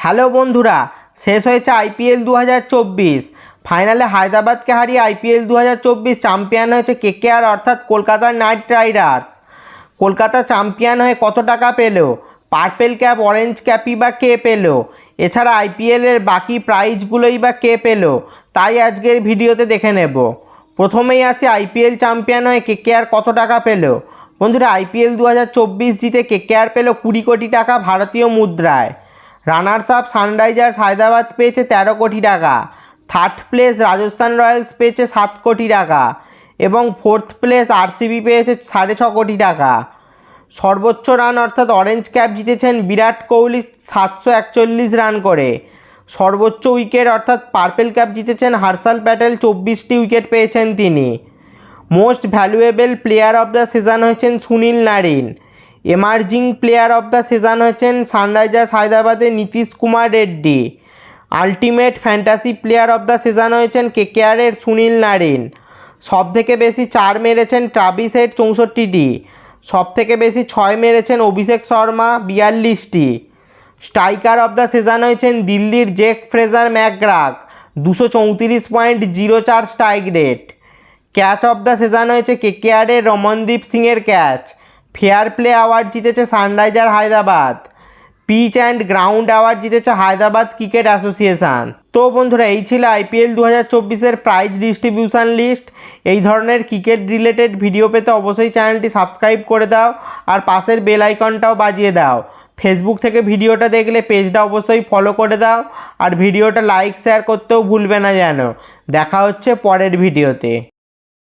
Hello বন্ধুরা, শেষ হয়েছে আইপিএল দু হাজার চব্বিশ। ফাইনালে হায়দ্রাবাদকে হারিয়ে আইপিএল দু হাজার চব্বিশ চ্যাম্পিয়ন হয়েছে কেকেআর, অর্থাৎ কলকাতার নাইট রাইডার্স। কলকাতা চ্যাম্পিয়ন হয়ে কত টাকা পেল? পার্পেল ক্যাপ, অরেঞ্জ ক্যাপই বা কে পেল? এছাড়া আইপিএলের বাকি প্রাইজগুলোই বা কে পেল? তাই আজকের ভিডিওতে দেখে নেব। প্রথমেই আসি আইপিএল চ্যাম্পিয়ন হয়ে কেকেআর কত টাকা পেল? বন্ধুরা আইপিএল দু হাজার চব্বিশ জিতে কেকেআর পেল কুড়ি কোটি টাকা ভারতীয় মুদ্রায়। রানার্স আপ সানরাইজার্স হায়দ্রাবাদ পেয়েছে তেরো কোটি টাকা। থার্ড প্লেস রাজস্থান রয়্যালস পেয়েছে সাত কোটি টাকা। এবং ফোর্থ প্লেস আরসিবি পেয়েছে সাড়ে ছ কোটি টাকা। সর্বোচ্চ রান অর্থাৎ অরেঞ্জ ক্যাপ জিতেছেন বিরাট কোহলি সাতশো একচল্লিশ রান করে। সর্বোচ্চ উইকেট অর্থাৎ পার্পেল ক্যাপ জিতেছেন হার্সাল প্যাটেল চব্বিশটি উইকেট পেয়েছেন তিনি। Most valuable player of the season হয়েছেন Sunil Narine. Emerging player of the season হয়েছেন সানরাইজার্স হায়দ্রাবাদের Nitish Kumar Reddy. Ultimate fantasy player of the season হয়েছেন কেকেআরের সুনীল নারিন। সব থেকে বেশি চার মেরেছেন ট্রাভিস হেড চৌষট্টিটি সব থেকে বেশি ছয় মেরেছেন অভিষেক শর্মা বিয়াল্লিশটি স্ট্রাইকার অফ দ্য সিজন হয়েছেন দিল্লির জেক ফ্রেজার ম্যাকগ্রাক দুশো চৌত্রিশ পয়েন্ট জিরো চার strike rate catch of the season হয়েছে কেকেআরের রমনদীপ সিংয়ের ক্যাচ ফেয়ার প্লে অ্যাওয়ার্ড জিতেছে Sunriser Hyderabad. Pitch and ground award জিতেছে হায়দ্রাবাদ ক্রিকেট অ্যাসোসিয়েশন তো বন্ধুরা, এই ছিল আইপিএল দু হাজার চব্বিশের প্রাইজ ডিস্ট্রিবিউশন লিস্ট এই ধরনের ক্রিকেট রিলেটেড ভিডিও পেতে অবশ্যই চ্যানেলটি সাবস্ক্রাইব করে দাও আর পাশের বেল আইকনটাও বাজিয়ে দাও। ফেসবুক থেকে ভিডিওটা দেখলে পেজটা অবশ্যই ফলো করে দাও আর ভিডিওটা লাইক শেয়ার করতেও ভুলবে না যেন। দেখা হচ্ছে পরের ভিডিওতে